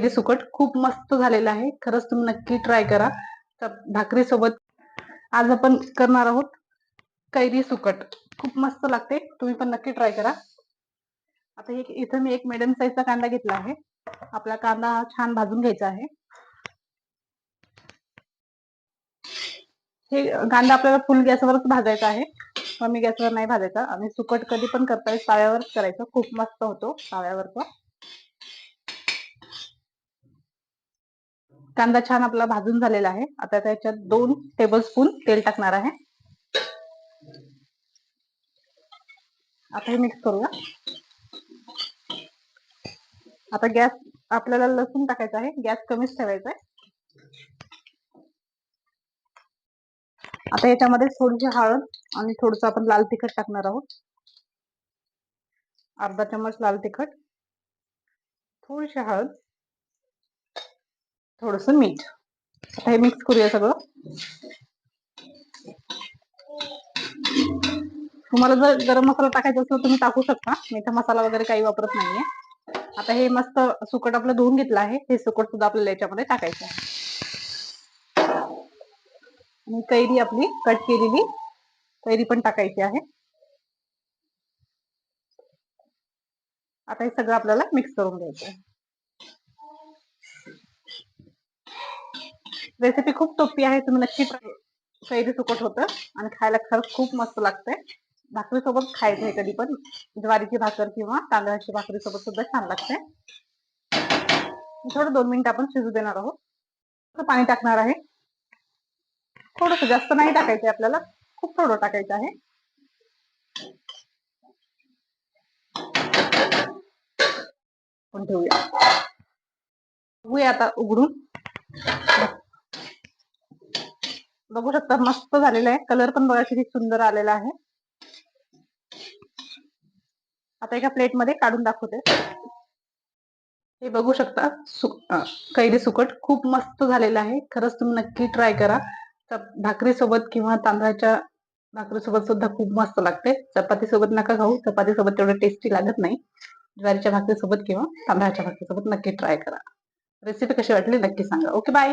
हे सुकट खूप मस्त झालेलं आहे. खरंच तुम्ही नक्की ट्राय करा. भाकरी सोबत आज आपण करणार आहोत कैरी सुकट. खूप मस्त लागते. तुम्ही पण नक्की ट्राय करा. आता हे इथं मी एक मिडियम साईजचा कांदा घेतला आहे. आपला कांदा छान भाजून घ्यायचा आहे. हे कांदा आपल्याला फुल गॅसवरच भाजायचा आहे. कमी गॅसवर नाही भाजायचा. आणि सुकट कधी पण करता येईल ताव्यावरच करायचं. खूप मस्त होतो ताव्यावरचा कांदा छान आपला भाजून झालेला आहे. आता त्याच्यात दोन टेबल स्पून तेल टाकणार आहे. आता हे मिक्स करूया. आता गॅस आपल्याला लसूण टाकायचा आहे. गॅस कमीच ठेवायचा आहे. आता याच्यामध्ये थोडीशी हळद आणि थोडस आपण लाल तिखट टाकणार आहोत. अर्धा चम्मच लाल तिखट. थोडीशी हळद. थोडस मीठ. आता हे मिक्स करूया सगळं. तुम्हाला जर गरम मसाला टाकायचा असेल तुम्ही टाकू शकता. मीठा मसाला वगैरे काही वापरत नाहीये. आता हे मस्त सुकट आपलं धुवून घेतलं आहे. हे सुकट सुद्धा आपल्याला याच्यामध्ये टाकायचं आहे. आणि कैरी आपली कट केलेली. कैरी पण टाकायची आहे. आता हे सगळं आपल्याला मिक्स करून घ्यायचं आहे. रेसिपी खूप सोपी आहे तुम्ही नक्की कैरी सुकट होतं आणि खायला खरंच खूप मस्त लागतंय. भाकरीसोबत खायचं आहे कधी पण ज्वारीची भाकर किंवा तांदळाची भाकरी सोबत सुद्धा छान लागते थोडं दोन मिनिट आपण शिजू देणार आहोत. पाणी टाकणार आहे. थोडस जास्त नाही टाकायचं आपल्याला खूप थोडं टाकायचं आहे. ठेवूया. आता उघडून. बघू शकता मस्त झालेला आहे. कलर पण बघा किती सुंदर आलेला आहे. आता एका प्लेटमध्ये काढून दाखवते. हे बघू शकता कैरी सुकट. खूप मस्त झालेलं आहे. खरंच तुम्ही नक्की ट्राय करा. भाकरी सोबत किंवा तांदळाच्या भाकरी सोबत सुद्धा खूप मस्त लागते. चपाती सोबत नका खाऊ. चपाती सोबत तेवढं टेस्टी लागत नाही. ज्वारीच्या भाकरी सोबत किंवा तांदळाच्या भाकरी सोबत नक्की ट्राय करा. रेसिपी कशी वाटली नक्की सांगा. Okay bye